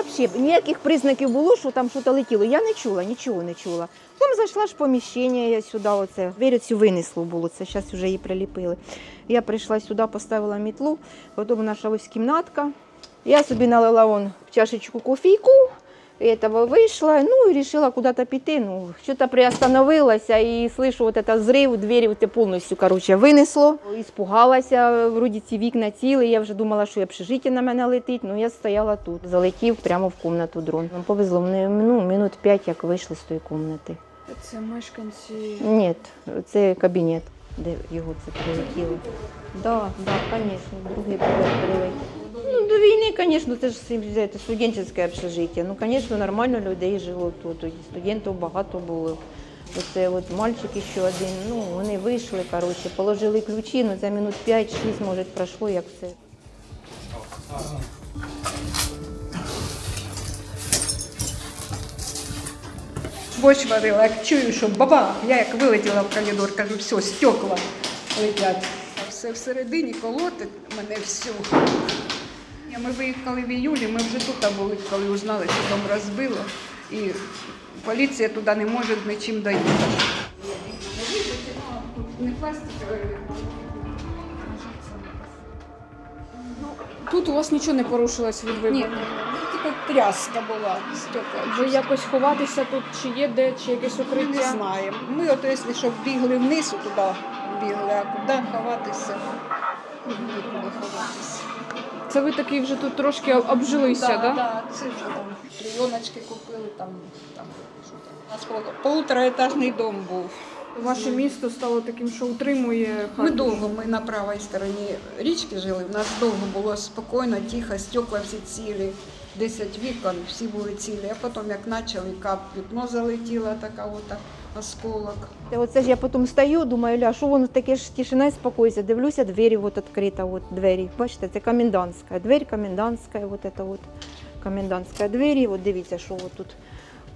Взагалі, ніяких признаків було, що там щось летіло. Я не чула, нічого не чула. Там зайшла ж поміщення, я сюди оце, двері цю винесло було, це зараз вже її приліпили. Я прийшла сюди, поставила мітлу, потім наша ось кімнатка. Я собі налила вон в чашечку кофійку, этого вийшла, ну і вирішила куди-то піти. Ну, що-то приостановилася і слышу вот это взрив, двері вот повністю короче, винесло. Іспугалася, вроді ці вікна ціли, я вже думала, що і общежиття на мене летить, ну я стояла тут. Залетів прямо в кімнату дрон. Нам повезло, вони ну, минут п'ять, як вийшли з тої кімнати. Це мешканці. Ні, це кабінет, де його це прилетіло. Так, да, да, звісно, другий поверх прилетів. Ну, до війни, звісно, це ж це студентське общежиття. Ну, звісно, нормально людей жило тут. Студентів багато було. Оце от мальчик ще один, ну, вони вийшли, коротше, положили ключі, ну, за минут 5-6, може, пройшло, як все. Борщ варила, як чую, що баба, я як вилетіла в коридор, кажу, все, стекла летять. А все всередині колотить мене всю. Ми виїхали в іюлі, ми вже тут були, коли узнали, що дом розбило. І поліція туди не може нічим доїхати. Не. Тут у вас нічого не порушилось від вибуху? Ні, тряска була стекла. Ви якось ховатися тут, чи є де, чи якесь Ми не укриття? знаємо. Ми от якщо щоб бігли вниз, туди бігли, а куди ховатися? Нікуди ховатися. Це ви такий вже тут трошки обжилися, так? Да, Да, це вже там клейоночки купили, там, там що там. У нас полу- полутораетажний дом був. Ваше місто стало таким, що утримує Ми довго, ми на правій стороні річки жили, у нас довго було спокійно, тихо, стекла всі цілі, 10 вікон, всі були цілі, а потім як почали кап, вікно залетіло, така от осколок. Та Оце ж я потім стою, думаю, ля, що воно таке ж тишина і спокойся. Дивлюся, двері от відкрита, от двері. Бачите, це комендантська. Двері комендантська, от це от комендантська двері. От дивіться, що от тут.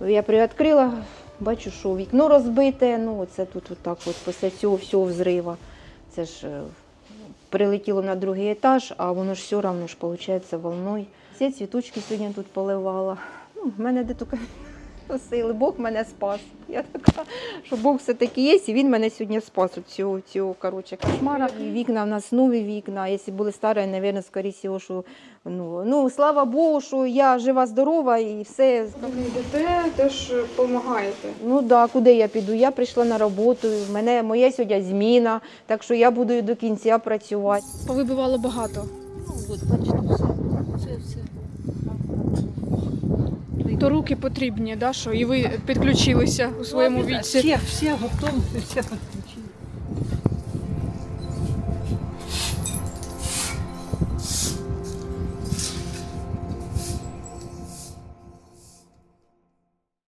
Я привідкрила, бачу, що вікно розбите. Ну, оце тут отак от після цього всього взрива. Це ж е, прилетіло на другий етаж, а воно ж все одно ж, виходить, волною. Ці цвіточки сьогодні тут поливала. Ну, в мене де тільки сили, Бог мене спас. Я така, що Бог все-таки є, і він мене сьогодні спас від цього, цього коротше, кошмара. І вікна в нас нові вікна, якщо були старі, мабуть, скоріше що ну, ну, слава Богу, що я жива, здорова і все. Ви йдете, теж допомагаєте. Ну да, куди я піду? Я прийшла на роботу, в мене моя сьогодні зміна, так що я буду і до кінця працювати. Повибивало багато. Ну, от, бачите, все, все, все. Руки потрібні, да, що і ви підключилися у своєму віці. Всі, всі готові, всі.